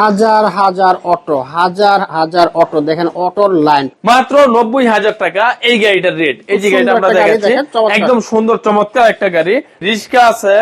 হাজার হাজার অটো হাজার হাজার অটো। দেখেন অটোর লাইন। মাত্র নব্বই হাজার টাকা এই গাড়িটার রেট এই যে গাড়িটা আমরা দেখাচ্ছি একদম সুন্দর চমৎকার একটা গাড়ি। রিক্সা আছে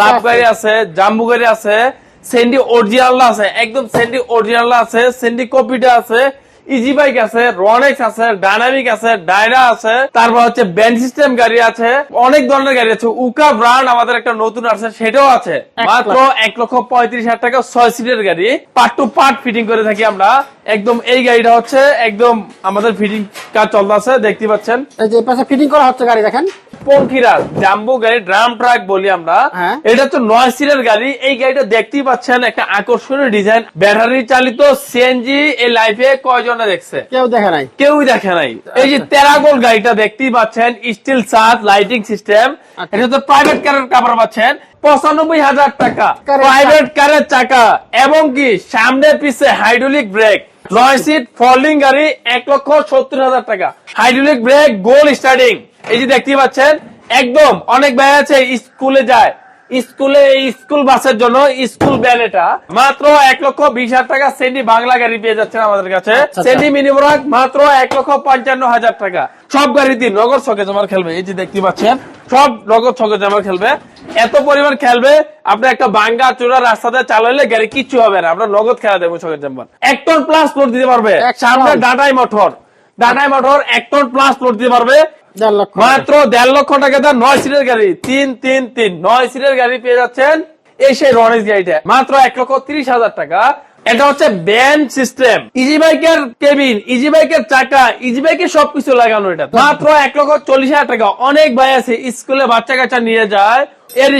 লাভ গাড়ি আছে। জাম্বু গাড়ি আছে সেন্ডি অরিজিনাল আছে একদম সেন্ডি অরিজিনাল আছে সেন্ডি কপিটা আছে। ইজি বাইক আছে রনেক্স আছে ডাইনামিক আছে ডায়রা আছে তারপর হচ্ছে ব্যান্ড সিস্টেম গাড়ি আছে অনেক ধরনের গাড়ি আছে। উকা ব্র্যান্ড আমাদের একটা নতুন আছে সেটাও আছে। মাত্র এক লক্ষ পঁয়ত্রিশ হাজার টাকা ছয় সিটের গাড়ি। পার্ট টু পার্ট ফিটিং করে থাকি আমরা। একদম এই গাড়িটা হচ্ছে একদম আমাদের ফিটিং কাজ চলতেছে দেখতে পাচ্ছেন। এই যে পাশে ফিটিং করা হচ্ছে গাড়ি দেখেন। পঙ্কিরাজ জাম্বো গাড়ি ড্রাম ট্রাক বলি আমরা। হ্যাঁ। এটা হচ্ছে নয় সিটের গাড়ি। এই গাড়িটা দেখতেই পাচ্ছেন একটা আকর্ষণীয় ডিজাইন ব্যাটারি চালিত সিএনজি এই লাইফে কয়জনে দেখছে? কেউ দেখে নাই। কেউই দেখে নাই। এই যে তেরাগোল গাড়িটা দেখতেই পাচ্ছেন স্টিল চার্জ লাইটিং সিস্টেম আচ্ছা। এটা তো প্রাইভেট কারের কাপড় পাচ্ছেন পঁচানব্বই হাজার টাকা। প্রাইভেট কারের চাকা। এবং কি সামনে পিছে হাইড্রোলিক ব্রেক নয় সিট ফোল্ডিং গাড়ি এক লক্ষ সত্তর হাজার টাকা। হাইড্রোলিক ব্রেক গোল স্টার্টিং এই যে দেখতেই পাচ্ছেন একদম অনেক ভাই আছে স্কুলে যায়। স্কুলে স্কুল বাসের জন্য স্কুল ব্যান এটা। মাত্র এক লক্ষ বিশ হাজার টাকা সেন্ডি বাংলা গাড়ি পেয়ে যাচ্ছেন আমাদের কাছে। আচ্ছা। সেন্ডি মিনি ব্রাক মাত্র এক লক্ষ পঞ্চান্ন হাজার টাকা। সব গাড়িতে নগদ ছকে জমার খেলবে এই যে দেখতে পাচ্ছেন সব নগদ ছকে জমার খেলবে। এত পরিমাণ খেলবে আপনি একটা বাঙ্গা চূড়া রাস্তাতে চালাইলে গাড়ি কিচ্ছু হবে না। আমরা নগদ খেলা দেবো ছকে জমার। এক টন প্লাস লোড দিতে পারবে। সামনে ডাটাই মোটর। ডাটাই মোটর এক টন প্লাস লোড দিতে পারবে। মাত্র দেড় লক্ষ টাকা দাম নয় সিটের গাড়ি। তিন তিন তিন। নয় সিটের গাড়ি পেয়ে যাচ্ছেন এই সেই রনেস গাড়িটা। মাত্র এক লক্ষ তিরিশ হাজার টাকা। এটা হচ্ছে ব্যান সিস্টেম ইজি বাইকের কেবিন ইজি বাইকের চাকা ইজি বাইকের সবকিছু লাগানো এটা। মাত্র এক লক্ষ চল্লিশ হাজার টাকা। অনেক ভাই আছে স্কুলে বাচ্চা কাচ্চা নিয়ে যায়। এর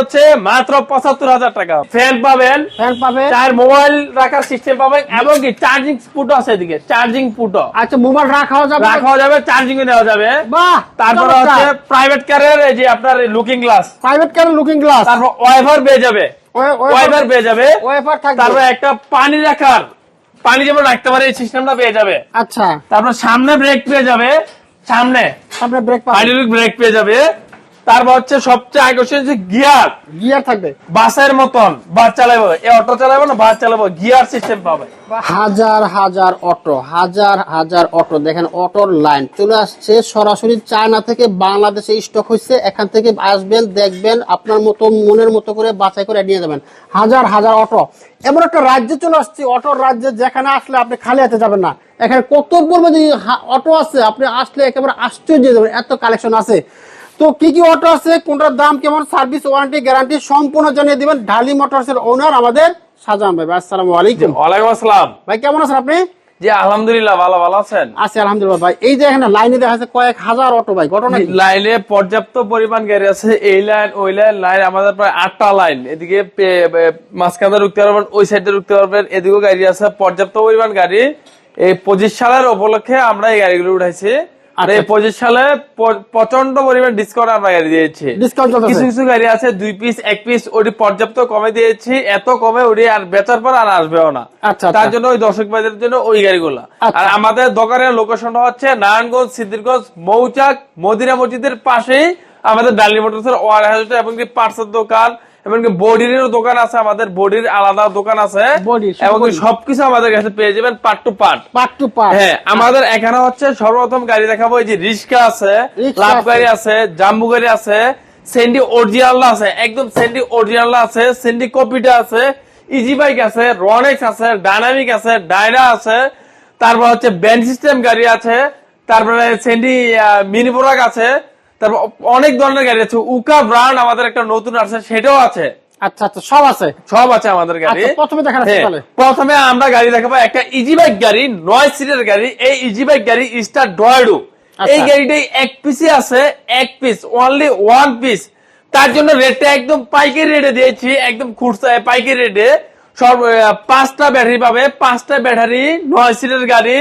হচ্ছে মাত্র পঁচাত্তর হাজার টাকা। ফ্যান পাবেন ফ্যান পাবে চার মোবাইল রাখার সিস্টেম পাবেন এবং কি চার্জিং পুটও আছে এদিকে চার্জিং পুটও আচ্ছা মোবাইল রাখাও যাবে? রাখাও যাবে চার্জিং নেওয়া যাবে। বাহ তারপরে হচ্ছে প্রাইভেট কারের এই যে আপনার looking glass private car looking glass তারপর ওয়াইফার পেয়ে যাবে। ওয়াইফার পেয়ে যাবে। ওয়েফার থাকবে। তারপর একটা পানি রাখার পানি যেমন রাখতে পারে এই সিস্টেমটা পেয়ে যাবে। আচ্ছা। তারপর সামনে ব্রেক পেয়ে যাবে। সামনে। সামনে ব্রেক হাইড্রোলিক ব্রেক পেয়ে যাবে। তারপর হচ্ছে সবচেয়ে আকর্ষণ হচ্ছে গিয়ার। গিয়ার থাকবে। বাসের মতন বাস চালাবো এ অটো চালাবো না বাস চালাবো গিয়ার সিস্টেম পাবে। হাজার হাজার অটো হাজার হাজার অটো। দেখেন অটোর লাইন চলে আসছে সরাসরি চায়না থেকে বাংলাদেশে স্টক হচ্ছে এখান থেকে আসবেন দেখবেন আপনার মতো মনের মতো করে বাছাই করে নিয়ে যাবেন। হাজার হাজার অটো। এমন একটা রাজ্যে চলে আসছে অটোর রাজ্যে যেখানে আসলে আপনি খালি হাতে যাবেন না। এখানে কত বলব যে অটো আছে আপনি আসলে একেবারে আশ্চর্য যাবেন। এত কালেকশন আছে। তো কি কি অটো আছে কোনটার দাম কেমন সার্ভিস ওয়ারেন্টি গ্যারান্টি সম্পূর্ণ জানিয়ে দিবেন ঢালি মোটরস এর ওনার আমাদের সাজান ভাই। আসসালামু আলাইকুম। ওয়ালাইকুম আসসালাম। ভাই কেমন আছেন আপনি? জি আলহামদুলিল্লাহ ভালো ভালো আছেন? আছি আলহামদুলিল্লাহ ভাই। এই যে এখানে লাইনে দেখা যাচ্ছে কয়েক হাজার অটো ভাই ঘটনা? লাইনে পর্যাপ্ত পরিমাণ গাড়ি আছে। এই লাইন ওই লাইন লাইন আমাদের প্রায় আটটা লাইন এদিকে মাঝখানে ঢুকতে পারবেন ওই সাইডে ঢুকতে পারবেন। এদিকেও গাড়ি আছে পর্যাপ্ত পরিমাণ গাড়ি। এই পঁচিশ সালের উপলক্ষে আমরা এই গাড়িগুলো উঠাইছি। আর আচ্ছা। এই পঁচিশ সালে প্রচণ্ড পরিমাণ ডিসকাউন্ট আমরা গাড়ি দিয়েছি ডিসকাউন্ট কিছু কিছু গাড়ি আছে দুই পিস এক পিস ওটি পর্যাপ্ত কমে দিয়েছি এত কমে ওটি আর বেচার পর আর আসবেও না আচ্ছা, তার আচ্ছা। জন্য ওই দর্শক ভাইদের জন্য ওই গাড়িগুলো। আর আমাদের দোকানের লোকেশনটা হচ্ছে নারায়ণগঞ্জ সিদ্দিরগঞ্জ মৌচাক মদিনা মসজিদের পাশেই আমাদের ডালি মোটরসের ওয়ার হাউস এবং পার্সের দোকান এমনকি বডির দোকান আছে আমাদের বডির আলাদা দোকান আছে। এবং সবকিছু আমাদের কাছে পেয়ে যাবেন part two part part two part হ্যাঁ আমাদের এখানে হচ্ছে সর্বপ্রথম গাড়ি দেখাবো এই যে রিক্সা আছে লাভ গাড়ি আছে জাম্বু গাড়ি আছে সেন্ডি অরিজিনাল আছে একদম সেন্ডি অরিজিনাল আছে সেন্ডি কপিটা আছে ইজি বাইক আছে রনেক্স আছে ডাইনামিক আছে ডায়রা আছে তারপর হচ্ছে ব্যান্ড সিস্টেম গাড়ি আছে তারপরে সেন্ডি মিনি প্রোডাক্ট আছে তারপর অনেক ধরনের গাড়ি আছে। উকা ব্র্যান্ড আমাদের একটা নতুন আছে সেটাও আছে। আচ্ছা আচ্ছা সব আছে? সব আছে আমাদের গাড়ি। আচ্ছা, প্রথমে হ্যাঁ, প্রথমে আমরা গাড়ি দেখাবো একটা ইজি বাইক গাড়ি নয় সিটের গাড়ি এই ইজি বাইক গাড়ি স্টার ডয়েডু আচ্ছা। এই গাড়িটাই এক পিসে আছে এক পিস অনলি ওয়ান পিস তার জন্য রেটটা একদম পাইকারি রেটে দিয়েছি একদম খুচরা পাইকারি রেটে সব পাঁচটা ব্যাটারি পাবে পাঁচটা ব্যাটারি নয় সিটের গাড়ি।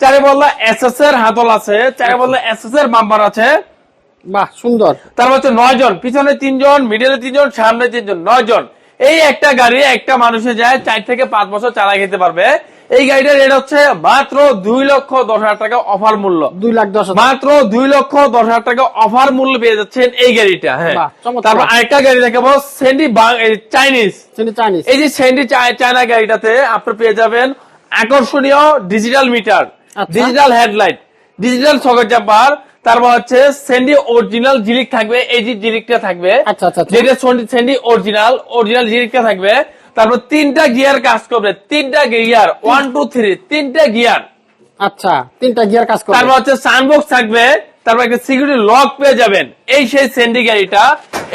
চারে বললা এস এস এর হাতল আছে চারে বললা এস এস এর বাম্পার আছে। বাহ সুন্দর। তারপর হচ্ছে নয় জন পিছনে তিনজন মিডিলে তিনজন সামনে তিনজন নয় জন এই একটা গাড়ি একটা মানুষে যায় চার থেকে পাঁচ বছর চালা খেতে পারবে। এই গাড়িটার রেট হচ্ছে মাত্র দুই লক্ষ দশ হাজার টাকা অফার মূল্য। দুই লাখ দশ মাত্র দুই লক্ষ দশ হাজার টাকা অফার মূল্য পেয়ে যাচ্ছেন এই গাড়িটা হ্যাঁ। তারপর আরেকটা গাড়ি দেখাবো সেন্ডি চাইনিজ চাইনিজ এই যে সেন্ডি চায়না গাড়িটাতে আপনি পেয়ে যাবেন আকর্ষণীয় digital meter. Digital headlight digital socket jumper তারপর হচ্ছে সেন্ডি অরিজিনাল জিলিক থাকবে এই যে জিলিকটা থাকবে। আচ্ছা, আচ্ছা, আচ্ছা। যেটা সেন্ডি অরিজিনাল অরিজিনাল জিলিকটা থাকবে। তারপর তিনটা গিয়ার কাজ করবে তিনটা গিয়ার ওয়ান টু থ্রি তিনটা গিয়ার আচ্ছা তিনটা গিয়ার কাজ করে তারপর হচ্ছে সানবক্স থাকবে তারপর একটা সিকিউরিটি লক পেয়ে যাবেন। এই সেই সেন্ডি গাড়িটা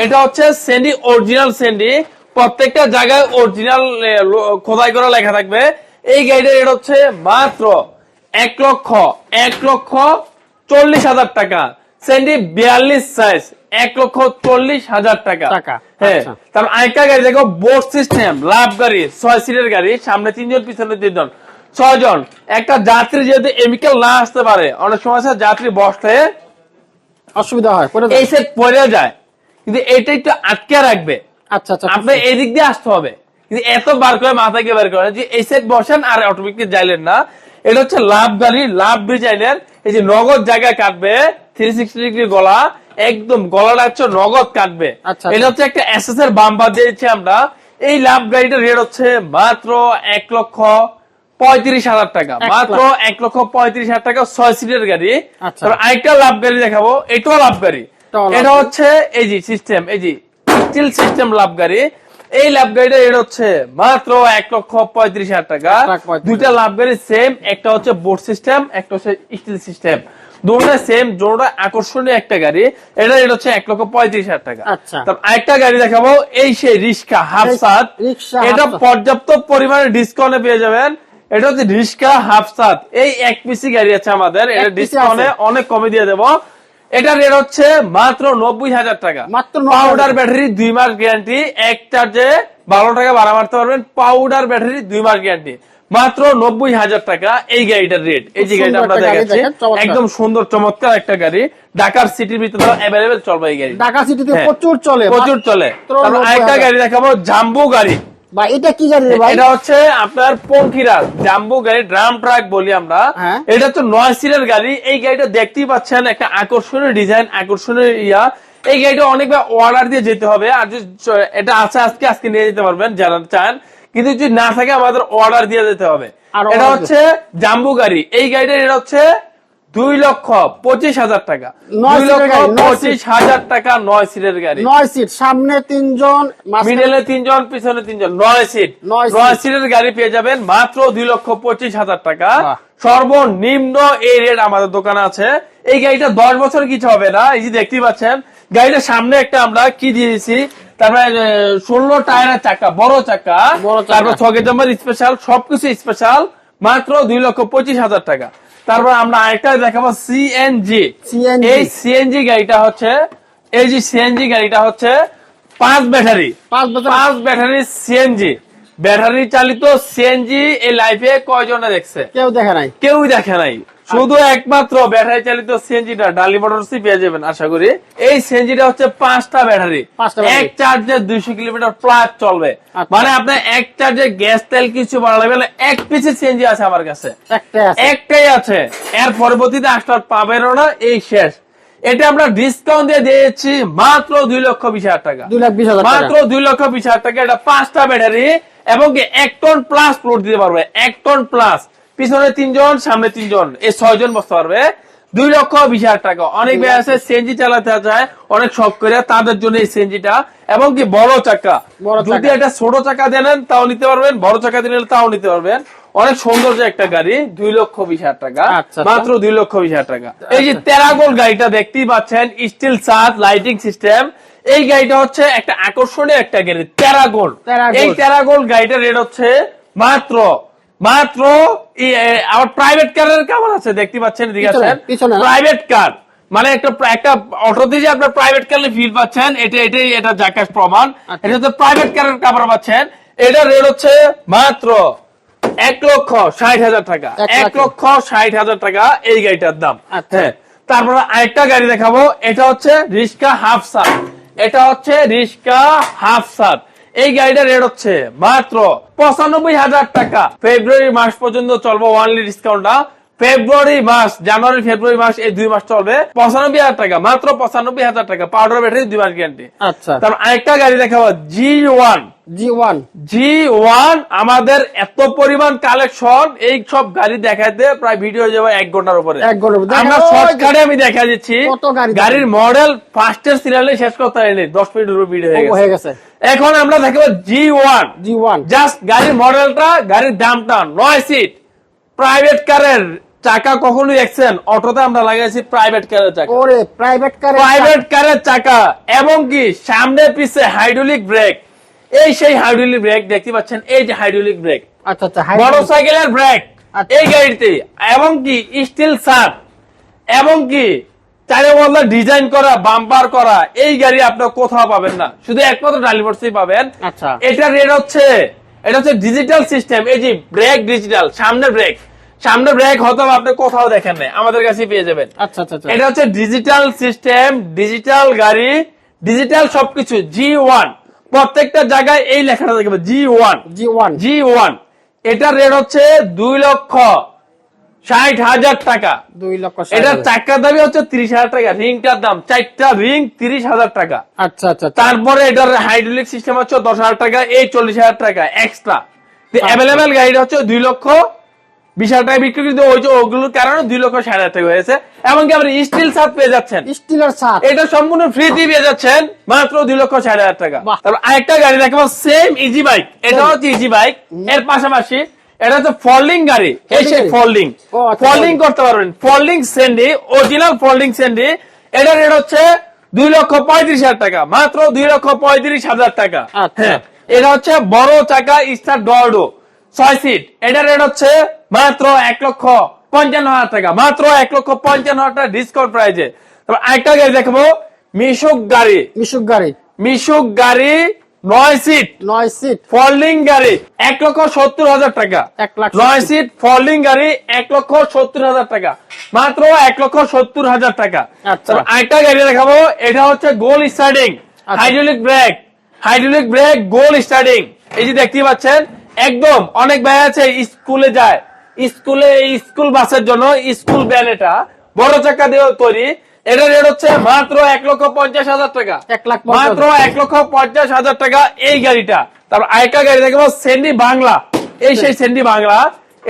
এটা হচ্ছে সেন্ডি অরিজিনাল সেন্ডি প্রত্যেকটা জায়গায় অরিজিনাল খোদাই করা লেখা থাকবে। এই গাড়িটার এটা হচ্ছে মাত্র এক লক্ষ এক লক্ষ চল্লিশ হাজার টাকা। সেন্ডি বিয়াল্লিশ সাইজ এক লক্ষ চল্লিশ হাজার টাকা। হ্যাঁ। আচ্ছা। তারপর আরেকটা গাড়ি দেখো বোর্ড সিস্টেম লাভ গাড়ি ছয় সিটের গাড়ি সামনে তিনজন পিছনে তিনজন। ছয়জন। একটা যাত্রী যেহেতু এমিক্যাল না আসতে পারে অনেক সময় যাত্রী বসলে অসুবিধা হয় এই সেট পড়ে যায় কিন্তু এটা একটু আটকে রাখবে। আচ্ছা আচ্ছা আপনি এই দিক দিয়ে আসতে হবে। কিন্তু এত বার করে মাথাকে বের করে যে এই সেট বসেন আর অটোমেটিক যাইলেন না। এটা হচ্ছে লাভ গাড়ি লাভ ডিজাইনের। এই যে নগদ জায়গা কাটবে থ্রি সিক্সটি ডিগ্রি গলা একদম গলাটা হচ্ছে নগদ কাটবে। আচ্ছা, এটা হচ্ছে একটা এসএস এর বাম্পার দিয়েছি আমরা। এই লাভ গাড়িটার রেট হচ্ছে মাত্র এক লক্ষ পঁয়ত্রিশ হাজার টাকা। মাত্র এক লক্ষ পঁয়ত্রিশ হাজার টাকা ছয় সিটের গাড়ি। আচ্ছা। আরেকটা লাভ গাড়ি দেখাবো এটাও লাভ গাড়ি এটা হচ্ছে এই যে সিস্টেম এই যে স্টিল সিস্টেম লাভ গাড়ি এই লাভ গাড়িটা এটা হচ্ছে মাত্র এক লক্ষ পঁয়ত্রিশ হাজার টাকা। দুইটা লাভ গাড়ি সেম একটা হচ্ছে বোর্ড সিস্টেম একটা হচ্ছে স্টিল সিস্টেম দুটোটা সেম দুটোটা আকর্ষণীয় একটা গাড়ি। এটা এটা হচ্ছে এক লক্ষ পঁয়ত্রিশ হাজার টাকা। আচ্ছা। তারপর আরেকটা গাড়ি দেখাবো এই সেই রিক্সা এটা পর্যাপ্ত পরিমাণে ডিসকাউন্টে পেয়ে যাবেন। এটা হচ্ছে রিক্সা এই এক পিসি গাড়ি আছে আমাদের। এটা ডিসকাউন্টে অনেক কমে দিয়ে দেবো। এটা রেট হচ্ছে মাত্র নব্বই হাজার টাকা। মাত্র পাউডার ব্যাটারি দুই মাস গ্যারান্টি এক চার্জে বারো টাকা ভাড়া মারতে পারবেন পাউডার ব্যাটারি দুই মাস গ্যারান্টি মাত্র নব্বই হাজার টাকা এই গাড়িটার রেট এই যে গাড়িটা আমরা দেখাচ্ছি একদম সুন্দর চমৎকার একটা গাড়ি। ঢাকার সিটির ভিতরে অ্যাভেলেবেল চলবে এই গাড়ি। ঢাকা সিটিতে হ্যাঁ। প্রচুর চলে প্রচুর চলে। আরেকটা গাড়ি দেখাবো জাম্বু গাড়ি। বা এটা কি গাড়ি ভাই? এটা হচ্ছে আপনার জাম্বু গাড়ি ড্রাম ট্রাক বলি আমরা। হ্যাঁ। এটা হচ্ছে নয় সিটের গাড়ি এই গাড়িটা দেখতেই পাচ্ছেন একটা আকর্ষণীয় ডিজাইন আকর্ষণীয় ইয়া। এই গাড়িটা অনেকবার অর্ডার দিয়ে যেতে হবে আর যদি এটা আছে আজকে আজকে নিয়ে যেতে পারবেন যারা চান। কিন্তু যদি না থাকে আমাদের অর্ডার দিয়ে যেতে হবে। এটা হচ্ছে জাম্বু গাড়ি এই গাড়িটা এটা হচ্ছে দুই লক্ষ পঁচিশ হাজার টাকা। নয় দুই লক্ষ পঁচিশ হাজার টাকা নয় সিটের গাড়ি। নয় সিট সামনে তিনজন মিডলে তিনজন পিছনে তিনজন নয় সিট। নয় সিটের গাড়ি পেয়ে যাবেন মাত্র দুই লক্ষ পঁচিশ হাজার টাকা। সর্বনিম্ন এই রেট আমাদের দোকানে আছে। এই গাড়িটা দশ বছর কিছু হবে না। এই যে দেখতেই পাচ্ছেন গাড়িটার সামনে একটা আমরা কি দিয়েছি? তারপরে ষোলো টায়ারের চাকা বড় চাকা। তারপর ছকে জাম্বার স্পেশাল সবকিছু স্পেশাল মাত্র দুই লক্ষ পঁচিশ হাজার টাকা। তারপর আমরা আরেকটা দেখাবো সিএনজি এই সিএনজি গাড়িটা হচ্ছে এই যে সিএনজি গাড়িটা হচ্ছে পাঁচ ব্যাটারি। পাঁচ ব্যাটারি। সিএনজি ব্যাটারি চালিত সিএনজি এই লাইফে কয়জনে দেখছে? কেউ দেখে নাই। কেউই দেখে নাই। শুধু একমাত্র ব্যাটারি চালিত সিএনজিটা ডালি মোটরসই পেয়ে যাবেন আশা করি। এই সিএনজিটা হচ্ছে পাঁচটা ব্যাটারি। এক চার্জে দুইশো কিলোমিটার প্লাস চলবে। আচ্ছা। মানে আপনার এক চার্জে গ্যাস তেল কিছু বাড়ালে গেলে এক পিসের সিএনজি আছে আমার কাছে। একটাই আছে। একটাই আছে। এর পরবর্তীতে আসলে পাবেনও না এই শেষ। এটা আমরা ডিসকাউন্ট দিয়ে দিয়েছি মাত্র দুই লক্ষ বিশ হাজার টাকা। দুই লাখ বিশ মাত্র দুই লক্ষ বিশ হাজার টাকা এটা পাঁচটা ব্যাটারি এবং এক টন প্লাস লোড দিতে পারবে। এক টন প্লাস পিছনে তিনজন সামনে তিনজন এই ছয়জন বসতে পারবে। দুই লক্ষ বিশ হাজার টাকা। অনেক ভাই আছে সিএনজি চালাতে চায় অনেক শখ করে তাদের জন্য এই সিএনজিটা এবং কি বড় চাকা। বড় চাকা। যদি একটা ছোট চাকা দেন তাও নিতে পারবেন বড় চাকা দিলে তাও নিতে পারবেন। অনেক সৌন্দর্য একটা গাড়ি দুই লক্ষ বিশ হাজার টাকা। আচ্ছা, আচ্ছা। মাত্র দুই লক্ষ বিশ হাজার টাকা। এই যে তেরাগোল গাড়িটা দেখতেই পাচ্ছেন স্টিল চার্জ লাইটিং সিস্টেম এই গাড়িটা হচ্ছে একটা আকর্ষণীয় একটা গাড়ি তেরাগোল এই তেরাগোল গাড়িটার রেট হচ্ছে মাত্র মাত্র আমার প্রাইভেট কারের কেমন আছে দেখতে পাচ্ছেন? প্রাইভেট কার মানে একটা একটা অটোতে যে আপনার প্রাইভেট কারে ফিল পাচ্ছেন এটা এটাই এটা জাকাশ প্রমাণ। আচ্ছা। এটা তো প্রাইভেট কারের কাপড় পাচ্ছেন। এটা রেট হচ্ছে মাত্র এক লক্ষ ষাট হাজার টাকা। এক লক্ষ ষাট হাজার টাকা এই গাড়িটার দাম। আচ্ছা। হ্যাঁ তারপরে আরেকটা গাড়ি দেখাবো এটা হচ্ছে রিস্কা হাফ সাত এটা হচ্ছে রিস্কা হাফ সাত এই গাড়িটার রেট হচ্ছে মাত্র পঁচানব্বই হাজার টাকা। ফেব্রুয়ারি মাস পর্যন্ত চলবো ওয়ানলি ডিসকাউন্টটা ফেব্রুয়ারি মাস জানুয়ারি ফেব্রুয়ারি মাস এই দুই মাস চলবে। পঁচানব্বই হাজার টাকা মাত্র পঁচানব্বই হাজার টাকা পাউডার ব্যাটারি দুই মাস গ্যারান্টি আচ্ছা। তারপর আরেকটা গাড়ি দেখাবো G one G one G one আমাদের এত পরিমাণ কালেকশন এই সব গাড়ি দেখাতে প্রায় ভিডিও যাবে এক ঘণ্টার উপরে। এক ঘণ্টার। আমরা শর্টকাটে আমি দেখা দিচ্ছি। গাড়ির মডেল ফার্স্টের সিরিয়ালে শেষ করতে হয়নি দশ মিনিটের উপর ভিডিও হয়ে গেছে। এখন আমরা দেখাবো G one G one just গাড়ির মডেলটা গাড়ির দামটা নয় সিট প্রাইভেট কারের চাকা কখনো দেখছেন অটোতে আমরা লাগাইছি প্রাইভেট কারের চাকা। ওরে প্রাইভেট কার প্রাইভেট কারের চাকা এবং কি সামনে পিছে হাইড্রোলিক ব্রেক এই সেই হাইড্রোলিক ব্রেক দেখতে পাচ্ছেন এই যে হাইড্রোলিক ব্রেক আচ্ছা আচ্ছা মোটর সাইকেলের ব্রেক। এই গাড়িতে এবং কি স্টিল সার এবং কি চারে বললে ডিজাইন করা বাম্পার করা এই গাড়ি আপনার কোথাও পাবেন না। শুধু একমাত্র ডালিভার্সই পাবেন। আচ্ছা। এটা রেট হচ্ছে এটা হচ্ছে ডিজিটাল সিস্টেম এই যে ব্রেক ডিজিটাল সামনে ব্রেক সামনে ব্রেক হয়তো আপনি কোথাও দেখেন না আমাদের কাছে পেয়ে যাবেন। আচ্ছা আচ্ছা আচ্ছা। এটা হচ্ছে ডিজিটাল সিস্টেম ডিজিটাল গাড়ি ডিজিটাল সবকিছু জি ওয়ান প্রত্যেকটা জায়গায় এই লেখাটা দেখবে G one G one G one এটার রেট হচ্ছে দুই লক্ষ ষাট হাজার টাকা। দুই লক্ষ এটার চাকার দামই হচ্ছে তিরিশ হাজার টাকা রিংটার দাম চারটা রিং তিরিশ হাজার টাকা। আচ্ছা আচ্ছা আচ্ছা। তারপরে এটার হাইড্রোলিক সিস্টেম হচ্ছে দশ হাজার টাকা এই চল্লিশ হাজার টাকা এক্সট্রা আচ্ছা। অ্যাভেলেবেল গাড়িটা হচ্ছে দুই লক্ষ বিশ হাজার টাকা বিক্রি কিন্তু ওই যে ওগুলোর কারণে দুই লক্ষ ষাট হাজার টাকা হয়েছে। এমনকি আপনি স্টিল সাপ পেয়ে যাচ্ছেন। স্টিলের ছাদ। এটা সম্পূর্ণ ফ্রি দিয়ে পেয়ে যাচ্ছেন মাত্র দুই লক্ষ ষাট হাজার টাকা। তারপর আরেকটা গাড়ি দেখাবো সেম ইজি বাইক এটা হচ্ছে ইজি বাইক এর পাশাপাশি এটা হচ্ছে ফোল্ডিং গাড়ি। এই সেই? ফোল্ডিং ফোল্ডিং করতে পারবেন। ফোল্ডিং স্যান্ডি অরিজিনাল ফোল্ডিং স্যান্ডি এটা রেট হচ্ছে দুই লক্ষ পঁয়ত্রিশ হাজার টাকা মাত্র দুই লক্ষ পঁয়ত্রিশ হাজার টাকা। আচ্ছা। হ্যাঁ এটা হচ্ছে বড় চাকা স্টার ডর্ডো ছয় সিট এটা রেট হচ্ছে মাত্র এক লক্ষ পঞ্চান্ন হাজার টাকা মাত্র এক লক্ষ পঞ্চান্ন হাজার টাকা ডিসকাউন্ট প্রাইজে তারপর আরেকটা গাড়ি দেখব মিশুক গাড়ি। মিশুক গাড়ি। মিশুক গাড়ি নয় সিট নয় সিট ফোল্ডিং গাড়ি এক লক্ষ সত্তর হাজার টাকা। নয় সিট ফোল্ডিং গাড়ি এক লক্ষ সত্তর হাজার টাকা। মাত্র এক লক্ষ সত্তর হাজার টাকা। আচ্ছা। আরেকটা গাড়ি দেখাবো এটা হচ্ছে গোল starting. Hydraulic brake hydraulic brake গোল স্টার্টিং এই যে দেখতে পাচ্ছেন একদম অনেক ভাই আছে স্কুলে যায়। স্কুলে স্কুল বাসের জন্য স্কুল ভ্যান এটা। বড় চাকা দিয়ে তৈরি। এটা রেট হচ্ছে মাত্র এক লক্ষ পঞ্চাশ হাজার টাকা। এক লাখ মাত্র এক লক্ষ পঞ্চাশ হাজার টাকা এই গাড়িটা। তারপর আরেকটা গাড়ি দেখব সেন্ডি বাংলা এই সেই সেন্ডি বাংলা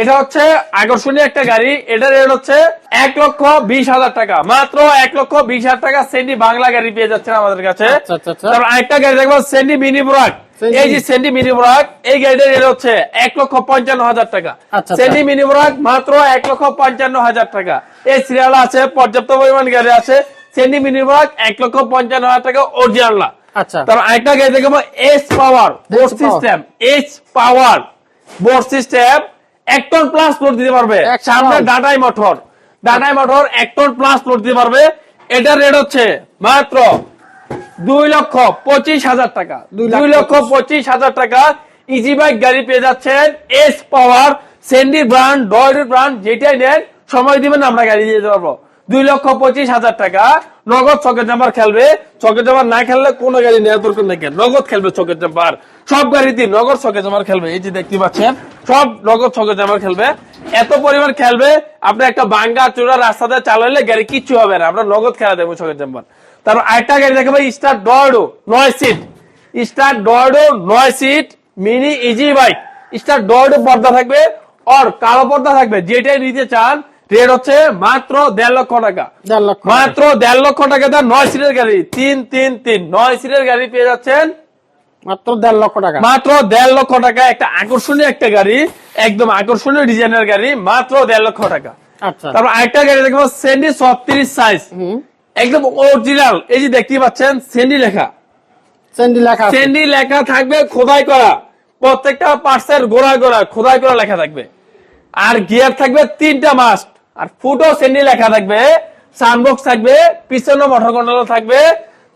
এটা হচ্ছে আকর্ষণীয় একটা গাড়ি। এটা রেট হচ্ছে এক লক্ষ বিশ হাজার টাকা। মাত্র এক লক্ষ বিশ হাজার টাকা সেন্ডি বাংলা গাড়ি পেয়ে যাচ্ছে আমাদের কাছে। আচ্ছা, আচ্ছা, আচ্ছা। তারপর আরেকটা গাড়ি দেখব সেন্ডি মিনি সেন্ডি। এই যে সেন্ডি মিনি ব্রাক এই গাড়িটার রেট হচ্ছে এক লক্ষ পঞ্চান্ন হাজার টাকা। আচ্ছা। সেন্ডি মিনি ব্রাক মাত্র এক লক্ষ পঞ্চান্ন হাজার টাকা। এই সিরিয়াল আছে পর্যাপ্ত পরিমাণ গাড়ি আছে। সেন্ডি মিনি ব্রাক এক লক্ষ পঞ্চান্ন হাজার টাকা অরিজিনাল আচ্ছা। তারপর আরেকটা গাড়ি দেখব S power board power। System H power board system এক টন প্লাস লোড দিতে পারবে। সামনে ডাটাই মোটর ডাটাই মোটর এক টন প্লাস লোড দিতে পারবে। এটার রেট হচ্ছে মাত্র দুই লক্ষ পঁচিশ হাজার টাকা। দুই লক্ষ পঁচিশ। হাজার টাকা ইজি বাইক গাড়ি পেয়ে যাচ্ছেন এস পাওয়ার সেন্ডি ব্র্যান্ড ডয়েড ব্র্যান্ড যেটাই নেন সময় দিবেন আমরা গাড়ি দিয়ে পারব। দুই লক্ষ পঁচিশ হাজার টাকা নগদ চকের জাম্পার খেলবে। চকের জাম্পার না খেললে কোনো গাড়ি নেওয়ার দরকার নেই নগদ খেলবে চকের জাম্পার সব গাড়িতে নগদ চকের জাম্পার খেলবে এই যে দেখতে পাচ্ছেন সব নগদ চকের জাম্পার খেলবে। এত পরিমাণ খেলবে আপনি একটা বাঙ্গা চূড়া রাস্তাতে চালাইলে গাড়ি কিচ্ছু হবে না আমরা নগদ খেলা দেবো চকের জাম্পার তারপর আরেকটা গাড়ি দেখাবো স্টার ডয়েডো নয় সিট স্টার ডয়েডো নয় seat mini easy bike star ডয়েডো পর্দা থাকবে আর কালো পর্দা থাকবে যেটাই নিতে চান রেট হচ্ছে মাত্র দেড় লক্ষ টাকা। মাত্র দেড় লক্ষ টাকা দাম নয় সিটের গাড়ি। তিন তিন তিন নয় সিটের গাড়ি পেয়ে যাচ্ছেন। মাত্র দেড় লক্ষ টাকা। মাত্র দেড় লক্ষ টাকা একটা আকর্ষণীয় একটা গাড়ি একদম আকর্ষণীয় ডিজাইনের গাড়ি মাত্র দেড় লক্ষ টাকা। আচ্ছা। তারপর আরেকটা গাড়ি দেখব সেন্ডি ছত্রিশ সাইজ একদম অরিজিনাল এই যে দেখতে পাচ্ছেন সেন্ডি লেখা। স্যান্ডি লেখা। সেন্ডি লেখা থাকবে খোদাই করা। প্রত্যেকটা পার্সের গোড়া গোড়া খোদাই করা লেখা থাকবে। আর গিয়ার থাকবে তিনটা মাস্ট আর ফুটো সেন্ডি লেখা থাকবে সানবক্স থাকবে পিছনে মোটর কন্ট্রোল থাকবে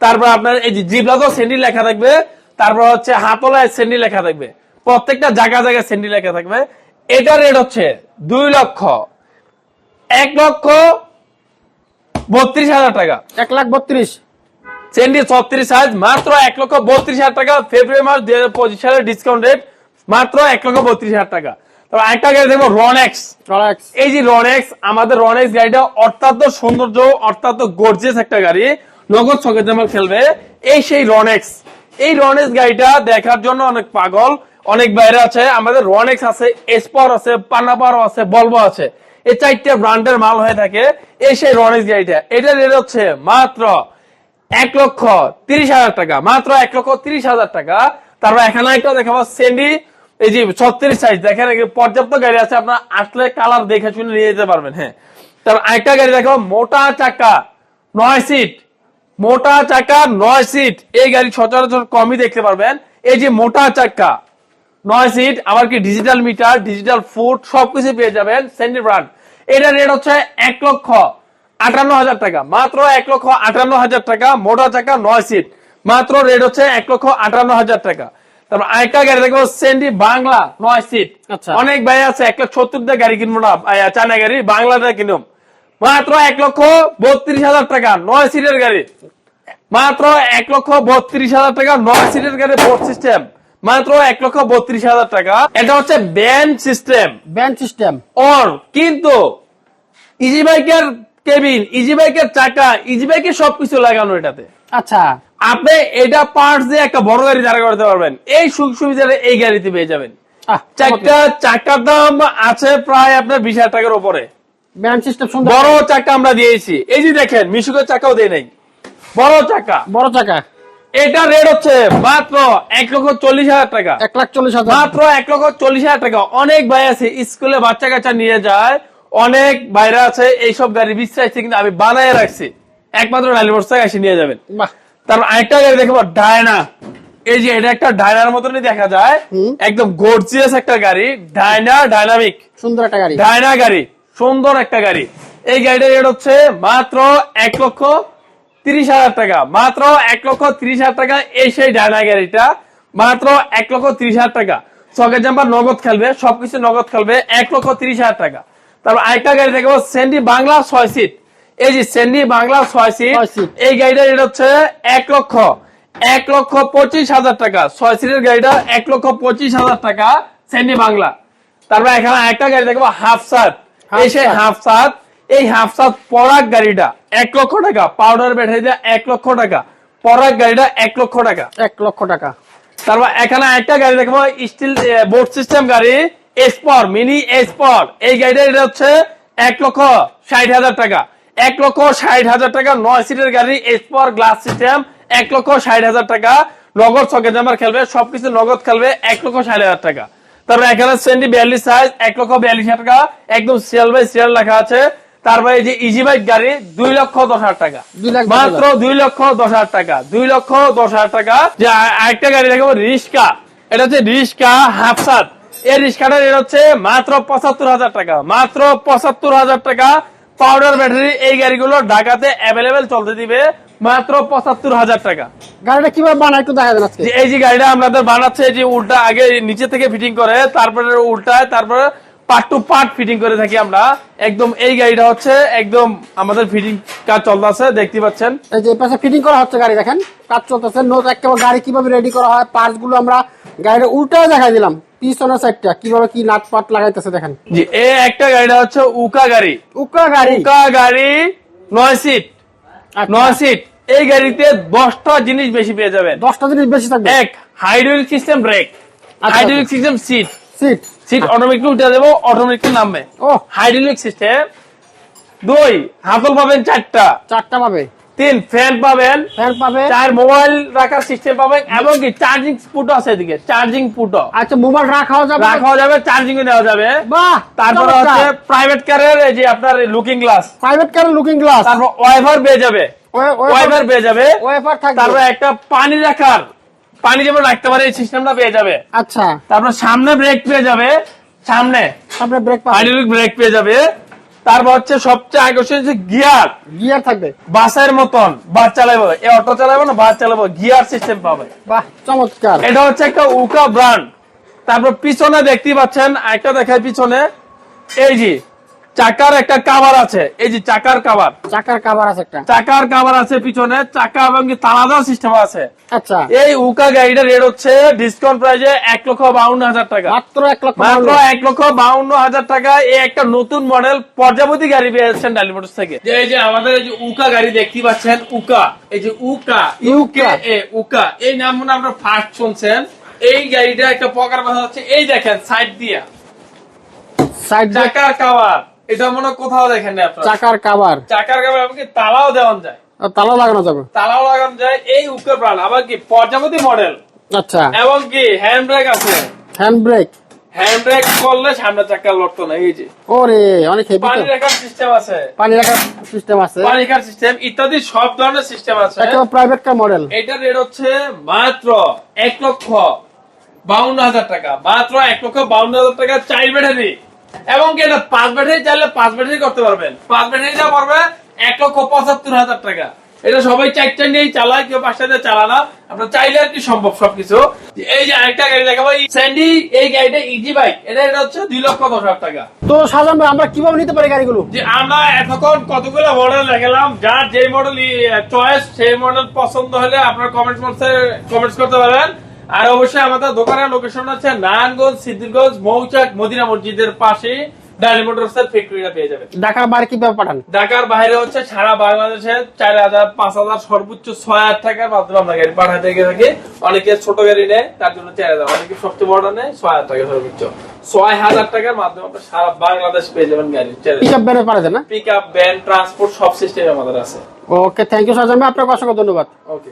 তারপর আপনার এই যে জিবলাতো সেন্ডি লেখা থাকবে তারপর হচ্ছে হাতলায় সেন্ডি লেখা থাকবে। প্রত্যেকটা জায়গা জায়গায় সেন্ডি লেখা থাকবে। এটা রেট হচ্ছে দুই লক্ষ। এক লক্ষ বত্রিশ হাজার টাকা। এক লাখ বত্রিশ। সেন্ডি ছত্রিশ সাইজ মাত্র এক লক্ষ বত্রিশ হাজার টাকা। ফেব্রুয়ারি মাস দুই হাজার পঁচিশ সালের ডিসকাউন্ট রেট মাত্র এক লক্ষ বত্রিশ হাজার টাকা। তবে একটা গাড়ি দেখব রনেক্স রলেক্স এই যে রনেক্স আমাদের রনেক্স গাড়িটা অত্যন্ত সৌন্দর্য অত্যন্ত গর্জিয়াস একটা গাড়ি। নগদ ছকের জামাল খেলবে। এই সেই রনেক্স এই রনেক্স গাড়িটা দেখার জন্য অনেক পাগল অনেক বাইরে আছে। আমাদের রনেক্স আছে এসপর আছে পানাপার আছে বলব আছে। এই চারটা ব্র্যান্ডের মাল হয়ে থাকে এই সেই রনেক্স গাড়িটা। এটা রেট হচ্ছে মাত্র এক লক্ষ তিরিশ হাজার টাকা, মাত্র এক লক্ষ তিরিশ হাজার টাকা। তারপর এখানে একটা দেখাবো সেন্ডি এই যে ছত্রিশ সাইজ দেখেন পর্যাপ্ত গাড়ি আছে, আপনার আসলে কালার দেখে শুনে নিয়ে যেতে পারবেন হ্যাঁ। তারপর একটা গাড়ি দেখো মোটা চাকা, নয় সিট মোটা চাকা, নয় সিট এই গাড়ি সচরাচর কমই দেখতে পারবেন। এই যে মোটা চাকা নয় সিট আবার কি ডিজিটাল মিটার ডিজিটাল ফুড সবকিছু পেয়ে যাবেন সেন্ডি ব্র্যান্ড এটা রেট হচ্ছে এক লক্ষ আটান্ন হাজার টাকা। মাত্র এক লক্ষ আটান্ন হাজার টাকা মোটা চাকা নয় সিট মাত্র রেট হচ্ছে এক লক্ষ আটান্ন হাজার টাকা। তারপর আরেকটা গাড়ি দেখব সেন্ডি বাংলা নয় সিট আচ্ছা। অনেক ভাই আছে এক লক্ষ সত্তর গাড়ি কিনবো না চায়না গাড়ি বাংলাটা কিনুম। মাত্র এক লক্ষ বত্রিশ হাজার টাকা নয় সিটের গাড়ি। মাত্র এক লক্ষ বত্রিশ হাজার টাকা নয় সিটের গাড়ি বোর্ড সিস্টেম মাত্র এক লক্ষ বত্রিশ হাজার টাকা। এটা হচ্ছে ব্যান সিস্টেম। Band system. অর কিন্তু ইজি বাইকের কেবিন ইজি বাইকের চাকা ইজি বাইকের সবকিছু লাগানো এটাতে। আচ্ছা। আপনি এটা পার্টস দিয়ে একটা বড় গাড়ি দাঁড়া করতে পারবেন। এই সুখ সুবিধাটা এই গাড়িতে পেয়ে যাবেন। চারটা চাকার দাম আছে প্রায় আপনার বিশ হাজার টাকার উপরে। ব্যান্ড বড় চাকা আমরা দিয়েছি। এই যে দেখেন মিশুকের চাকাও দেয় নাই। বড় চাকা। বড় চাকা। এটা রেট হচ্ছে মাত্র এক লক্ষ চল্লিশ হাজার টাকা। এক লাখ চল্লিশ হাজার। মাত্র এক লক্ষ চল্লিশ হাজার টাকা। অনেক ভাই আছে স্কুলে বাচ্চা কাচ্চা নিয়ে যায় অনেক আছে এইসব গাড়ি বিশ্বাস কিন্তু আমি বানায় রাখছি। একমাত্র এসে নিয়ে যাবেন। তারপর আরেকটা গাড়ি দেখব ডায়না এই যে এটা একটা ডায়নার মতনই দেখা যায়। একদম গর্জিয়াস একটা গাড়ি ডায়না ডাইনামিক সুন্দর একটা গাড়ি। ডায়না গাড়ি সুন্দর একটা গাড়ি। এই গাড়িটার রেট হচ্ছে মাত্র এক লক্ষ তিরিশ হাজার টাকা। মাত্র এক লক্ষ তিরিশ হাজার টাকা এই সেই ডায়না গাড়িটা। মাত্র এক লক্ষ তিরিশ হাজার টাকা। সকেট জাম্পার নগদ খেলবে সবকিছু নগদ খেলবে এক লক্ষ তিরিশ হাজার টাকা। তারপর আরেকটা গাড়ি দেখব সেন্ডি বাংলা ছয় সিট এই যে সেন্ডি বাংলা ছয় সিট এই গাড়িটার রেট হচ্ছে এক লক্ষ এক লক্ষ পঁচিশ হাজার টাকা। ছয় সিটের গাড়িটা এক লক্ষ পঁচিশ হাজার টাকা সেন্ডি বাংলা তারপর এখানে একটা গাড়ি দেখব হাফ সাত এই সেই সাত। হাফ সাত এই হাফ সাত পরাগ গাড়িটা এক লক্ষ টাকা পাউডার ব্যাটারি দিয়ে এক লক্ষ টাকা পরাগ গাড়িটা এক লক্ষ টাকা। এক লক্ষ টাকা। তারপর এখানে একটা গাড়ি দেখব স্টিল বোর্ড সিস্টেম গাড়ি এসপর মিনি এসপর এই গাড়িটা এটা হচ্ছে এক লক্ষ ষাট হাজার টাকা। এক লক্ষ ষাট হাজার টাকা নয় সিটের গাড়ি এসপর গ্লাস সিস্টেম এক লক্ষ ষাট হাজার টাকা। নগদ সকেট জামার খেলবে সবকিছু নগদ খেলবে এক লক্ষ ষাট হাজার টাকা। তারপর এখানে সেন্টি বিয়াল্লিশ সাইজ এক লক্ষ বিয়াল্লিশ হাজার টাকা। একদম সিরিয়াল বাই সিরিয়াল লেখা আছে। তারপরে যে ইজি বাইক গাড়ি দুই লক্ষ দশ হাজার টাকা। মাত্র দুই লক্ষ দশ হাজার টাকা। দুই লক্ষ দশ হাজার টাকা। যে আরেকটা গাড়ি দেখাবো রিস্কা এটা হচ্ছে রিস্কা হাফসাত এই রিস্কাটা রেট হচ্ছে মাত্র পঁচাত্তর হাজার টাকা। মাত্র পঁচাত্তর হাজার টাকা। পাউডার ব্যাটারি এই গাড়িগুলো ঢাকাতে অ্যাভেলেবেল চলতে দিবে মাত্র পঁচাত্তর হাজার টাকা। গাড়িটা কীভাবে বানায় একটু দেখা দেন আজকে। যে এই যে গাড়িটা আমাদের বানাচ্ছে এই যে উল্টা আগে নিচে থেকে ফিটিং করে তারপরে উল্টায় তারপরে পার্ট টু পার্ট ফিটিং করে থাকি আমরা। একদম এই গাড়িটা হচ্ছে একদম আমাদের ফিটিং কাজ চলতেছে দেখতে পাচ্ছেন। এই যে পাশে ফিটিং করা হচ্ছে গাড়ি দেখেন? কাজ চলতেছে নোট একেবারে গাড়ি কীভাবে রেডি করা হয় পার্টসগুলো আমরা গাড়িটা উল্টাও দেখাই দিলাম পিছনের সাইডটা কীভাবে কি নাট পাট লাগাইতেছে দেখেন। জি এই একটা গাড়িটা হচ্ছে উকা গাড়ি। উকা গাড়ি। উকা গাড়ি নয় সিট আচ্ছা। নয় সিট এই গাড়িতে দশটা জিনিস বেশি পেয়ে যাবেন। দশটা জিনিস বেশি থাকবে। এক hydraulic system brake. Hydraulic system seat seat seat automatic উঠে দেবো অটোমেটিক নামবে। ও হাইড্রোলিক সিস্টেম দুই হাতল পাবেন চারটা। চারটা পাবে। তিন ফ্যান পাবেন। ফ্যান পাবে। চার মোবাইল রাখার সিস্টেম পাবেন এবং কি চার্জিং পুটও আছে এদিকে চার্জিং পুটও আচ্ছা মোবাইল রাখাও যাবে। রাখাও যাবে চার্জিং নেওয়া যাবে। বাহ তারপরে হচ্ছে প্রাইভেট কারের এই যে আপনার লুকিং গ্লাস প্রাইভেট কারের লুকিং গ্লাস তারপর ওয়াইফার পেয়ে যাবে। ওয়াইফার পেয়ে যাবে। ওয়েফার থাকবে। তারপর একটা পানি রাখার পানি যেমন রাখতে পারে এই সিস্টেমটা পেয়ে যাবে। আচ্ছা। তারপর সামনে ব্রেক পেয়ে যাবে সামনে। তারপরে ব্রেক হাইড্রোলিক ব্রেক পেয়ে যাবে। তারপর হচ্ছে সবচেয়ে আকর্ষণ হচ্ছে গিয়ার গিয়ার থাকবে। বাসের মতন বাস চালাবো এ অটো চালাবো না বাস চালাবো গিয়ার সিস্টেম পাবে। বাহ চমৎকার। এটা হচ্ছে একটা উকা ব্র্যান্ড তারপর পিছনে দেখতে পাচ্ছেন একটা দেখায় পিছনে। এই যে চাকার একটা কাভার আছে। এই যে চাকার কাভার চাকার কাভার আছে একটা। চাকার কাভার আছে পিছনে চাকা এবং কি তালা দেওয়ার সিস্টেম আছে। আচ্ছা। এই উকা গাড়িটার রেট হচ্ছে ডিসকাউন্ট প্রাইজে এক লক্ষ বাউন্ন হাজার টাকা। মাত্র এক লক্ষ মাত্র। এক লক্ষ বাউন্ন হাজার টাকা এই একটা নতুন মডেল পর্যাবতী গাড়ি পেয়েছেন ডালি মোটরস থেকে। যে এই যে আমাদের এই যে উকা গাড়ি দেখতে পাচ্ছেন উকা। এই যে উকা ইউকে এ উকা। এই নাম মনে আপনারা ফার্স্ট শুনছেন। এই গাড়িটা একটা পকার কথা হচ্ছে এই দেখেন সাইড দিয়া। সাইড চাকার কাভার এটা মনে কোথাও দেখেন না আপনারা। চাকার কাভার চাকার কাভার এমনকি তালাও দেওয়া যায়। তালা লাগানো যাবে। তালাও লাগানো যায় এই উকা ব্র্যান্ড আবার কি পর্যাবতী মডেল আচ্ছা। এবং কি হ্যান্ড ব্রেক আছে। হ্যান্ড ব্রেক হ্যান্ড ব্রেক করলে সামনে চাকা লড়তো না এই যে। ওরে অনেক হেভি পানি রাখার সিস্টেম আছে। পানি রাখার সিস্টেম আছে। পানি রাখার সিস্টেম ইত্যাদি সব ধরনের সিস্টেম আছে। একটা প্রাইভেট কার মডেল এটার রেট হচ্ছে মাত্র এক লক্ষ বাউন্ন হাজার টাকা। মাত্র এক লক্ষ বাউন্ন হাজার টাকা চার ব্যাটারি এবং কি এটা পাঁচ ব্যাটারি চাইলে পাঁচ ব্যাটারি করতে পারবেন? পাঁচ ব্যাটারি যা পারবে এক লক্ষ পঁচাত্তর হাজার টাকা। এটা সবাই চারটা নিয়েই চালায় কেউ পাঁচটা দিয়ে চালা না। আপনার চাইলে আর কি সম্ভব সবকিছু। এই যে আরেকটা গাড়ি দেখাবো এই স্যান্ডি এই গাড়িটা ইজি বাইক এটা এটা হচ্ছে দুই লক্ষ দশ হাজার টাকা। তো সাজান ভাই আমরা কীভাবে নিতে পারি গাড়িগুলো? যে আমরা এতক্ষণ কতগুলো মডেল দেখালাম যার যে মডেল চয়েস সেই মডেল পছন্দ হলে আপনার কমেন্টস বক্সে কমেন্টস করতে পারেন। আর অবশ্যই আমাদের দোকানের লোকেশন আছে নারায়ণগঞ্জ সিদ্ধিরগঞ্জ মৌচাক মদিনা মসজিদের পাশে ডালি মোটরস ফ্যাক্টরিটা পেয়ে যাবেন। ঢাকার বাইরে কীভাবে পাঠান? ঢাকার বাইরে হচ্ছে সারা বাংলাদেশে চার হাজার পাঁচ হাজার সর্বোচ্চ ছয় হাজার টাকার মাধ্যমে আমরা গাড়ি পাঠাতে গিয়ে থাকি। অনেকে ছোট গাড়ি নেয় তার জন্য চার হাজার। অনেকে সবচেয়ে বড় নেয় ছয় হাজার টাকা সর্বোচ্চ। ছয় হাজার টাকার মাধ্যমে সারা বাংলাদেশ পেয়ে যাবেন গাড়ি পিক আপ ব্যানে পাঠাতে না? পিক আপ ভ্যান ট্রান্সপোর্ট সব সিস্টেম আমাদের আছে। ওকে থ্যাংক ইউ আপনাকে অসংখ্য ধন্যবাদ। ওকে